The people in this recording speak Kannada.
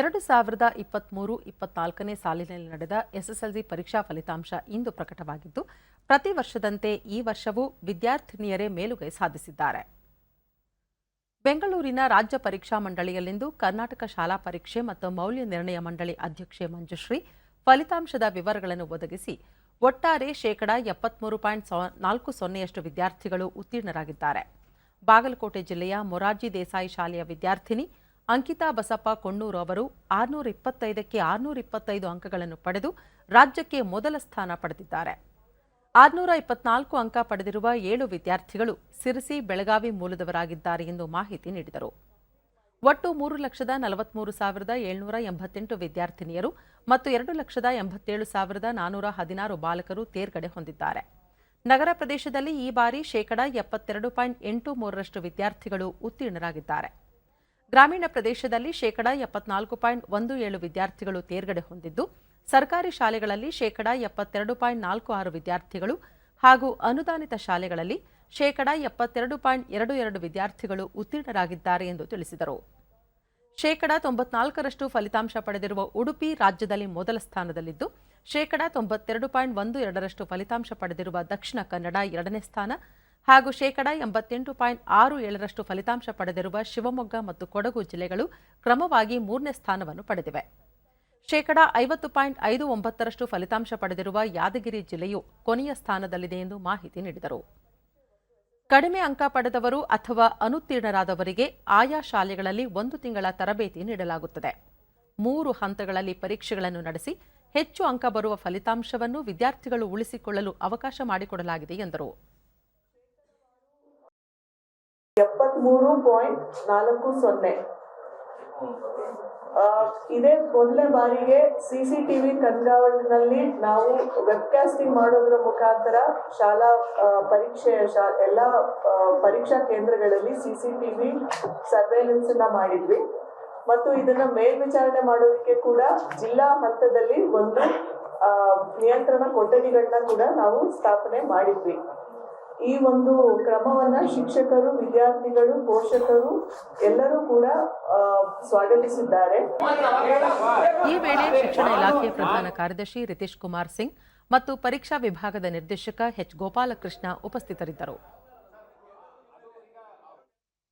ಎರಡು ಸಾವಿರದ ಇಪ್ಪತ್ತ್ಮೂರು ಇಪ್ಪತ್ನಾಲ್ಕನೇ ಸಾಲಿನಲ್ಲಿ ನಡೆದ ಎಸ್ಎಸ್ಎಲ್ಸಿ ಪರೀಕ್ಷಾ ಫಲಿತಾಂಶ ಇಂದು ಪ್ರಕಟವಾಗಿದ್ದು, ಪ್ರತಿ ವರ್ಷದಂತೆ ಈ ವರ್ಷವೂ ವಿದ್ಯಾರ್ಥಿನಿಯರೇ ಮೇಲುಗೈ ಸಾಧಿಸಿದ್ದಾರೆ. ಬೆಂಗಳೂರಿನ ರಾಜ್ಯ ಪರೀಕ್ಷಾ ಮಂಡಳಿಯಲ್ಲಿಂದು ಕರ್ನಾಟಕ ಶಾಲಾ ಪರೀಕ್ಷೆ ಮತ್ತು ಮೌಲ್ಯ ನಿರ್ಣಯ ಮಂಡಳಿ ಅಧ್ಯಕ್ಷೆ ಮಂಜುಶ್ರೀ ಫಲಿತಾಂಶದ ವಿವರಗಳನ್ನು ಒದಗಿಸಿ, ಒಟ್ಟಾರೆ ಶೇಕಡಾ ಎಪ್ಪತ್ಮೂರು ಪಾಯಿಂಟ್ ನಾಲ್ಕು ಸೊನ್ನೆಯಷ್ಟು ವಿದ್ಯಾರ್ಥಿಗಳು ಉತ್ತೀರ್ಣರಾಗಿದ್ದಾರೆ. ಬಾಗಲಕೋಟೆ ಜಿಲ್ಲೆಯ ಮೊರಾರ್ಜಿ ದೇಸಾಯಿ ಶಾಲೆಯ ವಿದ್ಯಾರ್ಥಿನಿ ಅಂಕಿತಾ ಬಸಪ್ಪ ಕೊಣ್ಣೂರು ಅವರು ಆರುನೂರ ಇಪ್ಪತ್ತೈದಕ್ಕೆ ಆರುನೂರ ಇಪ್ಪತ್ತೈದು ಅಂಕಗಳನ್ನು ಪಡೆದು ರಾಜ್ಯಕ್ಕೆ ಮೊದಲ ಸ್ಥಾನ ಪಡೆದಿದ್ದಾರೆ. ಆರುನೂರ ಇಪ್ಪತ್ನಾಲ್ಕು ಅಂಕ ಪಡೆದಿರುವ ಏಳು ವಿದ್ಯಾರ್ಥಿಗಳು ಸಿರಿಸಿ ಬೆಳಗಾವಿ ಮೂಲದವರಾಗಿದ್ದಾರೆ ಎಂದು ಮಾಹಿತಿ ನೀಡಿದರು. ಒಟ್ಟು ಮೂರು ಲಕ್ಷದ ನಲವತ್ಮೂರು ಸಾವಿರದ ಏಳ್ನೂರ ಎಂಬತ್ತೆಂಟು ವಿದ್ಯಾರ್ಥಿನಿಯರು ಮತ್ತು ಎರಡು ಲಕ್ಷದ ಎಂಬತ್ತೇಳು ಸಾವಿರದ ನಾನೂರ ಹದಿನಾರು ಬಾಲಕರು ತೇರ್ಗಡೆ ಹೊಂದಿದ್ದಾರೆ. ನಗರ ಪ್ರದೇಶದಲ್ಲಿ ಈ ಬಾರಿ ಶೇಕಡಾ ಎಪ್ಪತ್ತೆರಡು ಪಾಯಿಂಟ್ ಎಂಟು ಮೂರರಷ್ಟು ವಿದ್ಯಾರ್ಥಿಗಳು ಉತ್ತೀರ್ಣರಾಗಿದ್ದಾರೆ. ಗ್ರಾಮೀಣ ಪ್ರದೇಶದಲ್ಲಿ ಶೇಕಡಾ ಎಪ್ಪತ್ನಾಲ್ಕು ಪಾಯಿಂಟ್ ಒಂದು ಏಳು ವಿದ್ಯಾರ್ಥಿಗಳು ತೇರ್ಗಡೆ ಹೊಂದಿದ್ದು, ಸರ್ಕಾರಿ ಶಾಲೆಗಳಲ್ಲಿ ಶೇಕಡಾ ಎಪ್ಪತ್ತೆರಡು ಪಾಯಿಂಟ್ ನಾಲ್ಕು ಆರು ವಿದ್ಯಾರ್ಥಿಗಳು ಹಾಗೂ ಅನುದಾನಿತ ಶಾಲೆಗಳಲ್ಲಿ ಶೇಕಡಾ ಎಪ್ಪತ್ತೆರಡು ಪಾಯಿಂಟ್ ಎರಡು ಎರಡು ವಿದ್ಯಾರ್ಥಿಗಳು ಉತ್ತೀರ್ಣರಾಗಿದ್ದಾರೆ ಎಂದು ತಿಳಿಸಿದರು. ಶೇಕಡಾ ತೊಂಬತ್ನಾಲ್ಕರಷ್ಟು ಫಲಿತಾಂಶ ಪಡೆದಿರುವ ಉಡುಪಿ ರಾಜ್ಯದಲ್ಲಿ ಮೊದಲ ಸ್ಥಾನದಲ್ಲಿದ್ದು, ಶೇಕಡ ತೊಂಬತ್ತೆರಡು ಪಾಯಿಂಟ್ ಒಂದು ಎರಡರಷ್ಟು ಫಲಿತಾಂಶ ಪಡೆದಿರುವ ದಕ್ಷಿಣ ಕನ್ನಡ ಎರಡನೇ ಸ್ಥಾನ ಹಾಗೂ ಶೇಕಡ ಎಂಬತ್ತೆಂಟು ಪಾಯಿಂಟ್ ಆರು ಏಳರಷ್ಟು ಫಲಿತಾಂಶ ಪಡೆದಿರುವ ಶಿವಮೊಗ್ಗ ಮತ್ತು ಕೊಡಗು ಜಿಲ್ಲೆಗಳು ಕ್ರಮವಾಗಿ ಮೂರನೇ ಸ್ಥಾನವನ್ನು ಪಡೆದಿವೆ. ಶೇಕಡ ಐವತ್ತು ಪಾಯಿಂಟ್ ಐದು ಒಂಬತ್ತರಷ್ಟು ಫಲಿತಾಂಶ ಪಡೆದಿರುವ ಯಾದಗಿರಿ ಜಿಲ್ಲೆಯು ಕೊನೆಯ ಸ್ಥಾನದಲ್ಲಿದೆ ಎಂದು ಮಾಹಿತಿ ನೀಡಿದರು. ಕಡಿಮೆ ಅಂಕ ಪಡೆದವರು ಅಥವಾ ಅನುತ್ತೀರ್ಣರಾದವರಿಗೆ ಆಯಾ ಶಾಲೆಗಳಲ್ಲಿ ಒಂದು ತಿಂಗಳ ತರಬೇತಿ ನೀಡಲಾಗುತ್ತದೆ. ಮೂರು ಹಂತಗಳಲ್ಲಿ ಪರೀಕ್ಷೆಗಳನ್ನು ನಡೆಸಿ ಹೆಚ್ಚು ಅಂಕ ಬರುವ ಫಲಿತಾಂಶವನ್ನು ವಿದ್ಯಾರ್ಥಿಗಳು ಉಳಿಸಿಕೊಳ್ಳಲು ಅವಕಾಶ ಮಾಡಿಕೊಡಲಾಗಿದೆ ಎಂದರು. ಎಪ್ಪತ್ಮೂರು ಪಾಯಿಂಟ್ ನಾಲ್ಕು ಸೊನ್ನೆ ಇದೇ ಮೊದಲನೇ ಬಾರಿಗೆ ಸಿ ಸಿ ಟಿವಿ ಕಣ್ಗಾವಲಿನಲ್ಲಿ ನಾವು ವೆಬ್ಕಾಸ್ಟಿಂಗ್ ಮಾಡೋದ್ರ ಮುಖಾಂತರ ಶಾಲಾ ಪರೀಕ್ಷೆ ಶಾ ಎಲ್ಲ ಪರೀಕ್ಷಾ ಕೇಂದ್ರಗಳಲ್ಲಿ ಸಿ ಸಿ ಟಿವಿ ಸರ್ವೇಲೆನ್ಸ್ ಅನ್ನ ಮಾಡಿದ್ವಿ ಮತ್ತು ಇದನ್ನ ಮೇಲ್ವಿಚಾರಣೆ ಮಾಡೋದಕ್ಕೆ ಕೂಡ ಜಿಲ್ಲಾ ಹಂತದಲ್ಲಿ ಒಂದು ನಿಯಂತ್ರಣ ಕೊಠಡಿಗಳನ್ನ ಕೂಡ ನಾವು ಸ್ಥಾಪನೆ ಮಾಡಿದ್ವಿ ಈ ಒಂದು ಕ್ರಮವನ್ನ ಶಿಕ್ಷಕರು, ವಿದ್ಯಾರ್ಥಿಗಳು, ಪೋಷಕರು ಎಲ್ಲರೂ ಕೂಡ ಸ್ವಾಗತಿಸಿದ್ದಾರೆ. ಈ ವೇಳೆ ಶಿಕ್ಷಣ ಇಲಾಖೆ ಪ್ರಧಾನ ಕಾರ್ಯದರ್ಶಿ ರಿತೇಶ್ ಕುಮಾರ್ ಸಿಂಗ್ ಮತ್ತು ಪರೀಕ್ಷಾ ವಿಭಾಗದ ನಿರ್ದೇಶಕ ಎಚ್ ಗೋಪಾಲಕೃಷ್ಣ ಉಪಸ್ಥಿತರಿದ್ದರು.